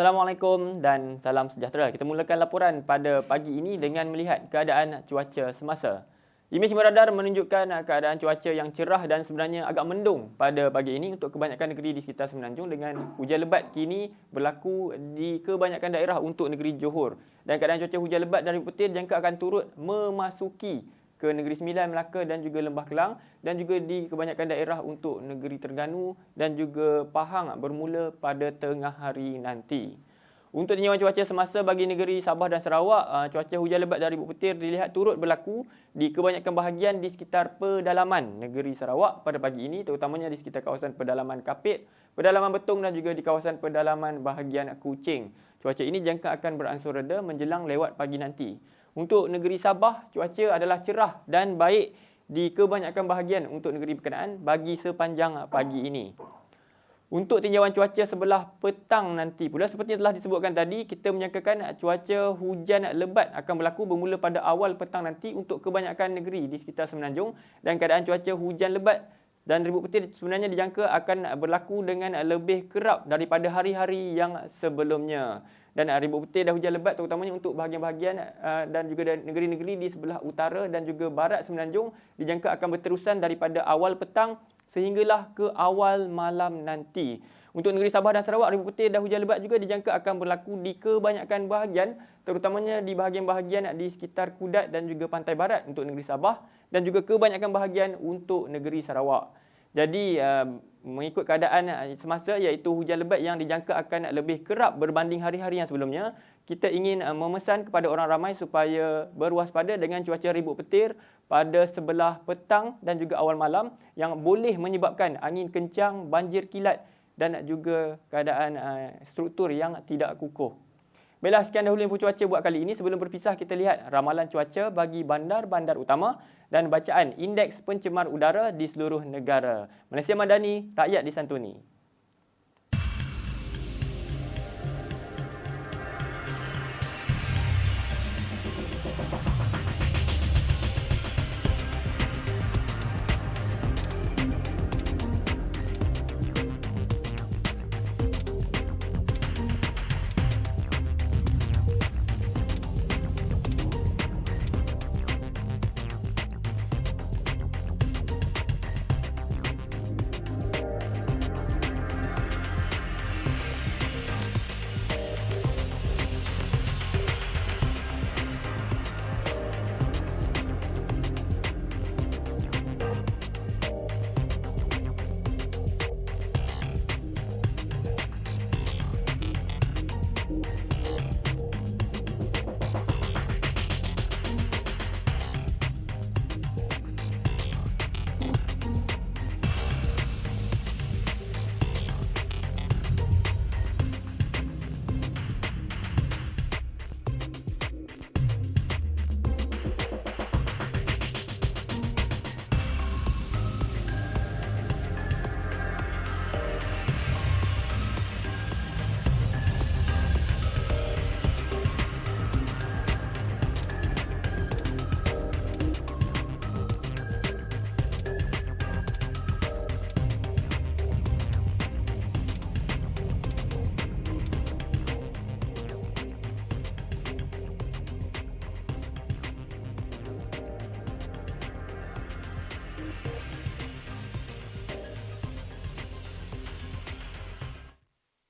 Assalamualaikum dan salam sejahtera. Kita mulakan laporan pada pagi ini dengan melihat keadaan cuaca semasa. Imej radar menunjukkan keadaan cuaca yang cerah dan sebenarnya agak mendung pada pagi ini untuk kebanyakan negeri di sekitar Semenanjung dengan hujan lebat kini berlaku di kebanyakan daerah untuk negeri Johor. Dan keadaan cuaca hujan lebat dari petir jangka akan turut memasuki ke Negeri Sembilan, Melaka dan juga Lembah Kelang dan juga di kebanyakan daerah untuk Negeri Terengganu dan juga Pahang bermula pada tengah hari nanti. Untuk tinjauan cuaca semasa bagi negeri Sabah dan Sarawak, ah, cuaca hujan lebat dari petir dilihat turut berlaku di kebanyakan bahagian di sekitar pedalaman negeri Sarawak pada pagi ini, terutamanya di sekitar kawasan pedalaman Kapit, pedalaman Betung dan juga di kawasan pedalaman bahagian Kuching. Cuaca ini jangka akan beransur reda menjelang lewat pagi nanti. Untuk negeri Sabah, cuaca adalah cerah dan baik di kebanyakan bahagian untuk negeri berkenaan bagi sepanjang pagi ini. Untuk tinjauan cuaca sebelah petang nanti pula, seperti yang telah disebutkan tadi, kita menyangkakan cuaca hujan lebat akan berlaku bermula pada awal petang nanti untuk kebanyakan negeri di sekitar Semenanjung dan keadaan cuaca hujan lebat dan ribut petir sebenarnya dijangka akan berlaku dengan lebih kerap daripada hari-hari yang sebelumnya dan uh, ribut putih dan hujan lebat terutamanya untuk bahagian-bahagian uh, dan juga negeri-negeri di sebelah utara dan juga barat Semenanjung dijangka akan berterusan daripada awal petang sehinggalah ke awal malam nanti. Untuk negeri Sabah dan Sarawak, ribut putih dan hujan lebat juga dijangka akan berlaku di kebanyakan bahagian terutamanya di bahagian-bahagian di sekitar Kudat dan juga pantai barat untuk negeri Sabah dan juga kebanyakan bahagian untuk negeri Sarawak. Jadi uh, mengikut keadaan uh, semasa iaitu hujan lebat yang dijangka akan lebih kerap berbanding hari-hari yang sebelumnya, kita ingin uh, memesan kepada orang ramai supaya berwaspada dengan cuaca ribut petir pada sebelah petang dan juga awal malam yang boleh menyebabkan angin kencang, banjir kilat dan juga keadaan struktur yang tidak kukuh. Baiklah, sekian dahulu info cuaca buat kali ini. Sebelum berpisah, kita lihat ramalan cuaca bagi bandar-bandar utama dan bacaan indeks pencemar udara di seluruh negara. Malaysia Madani, rakyat disantuni.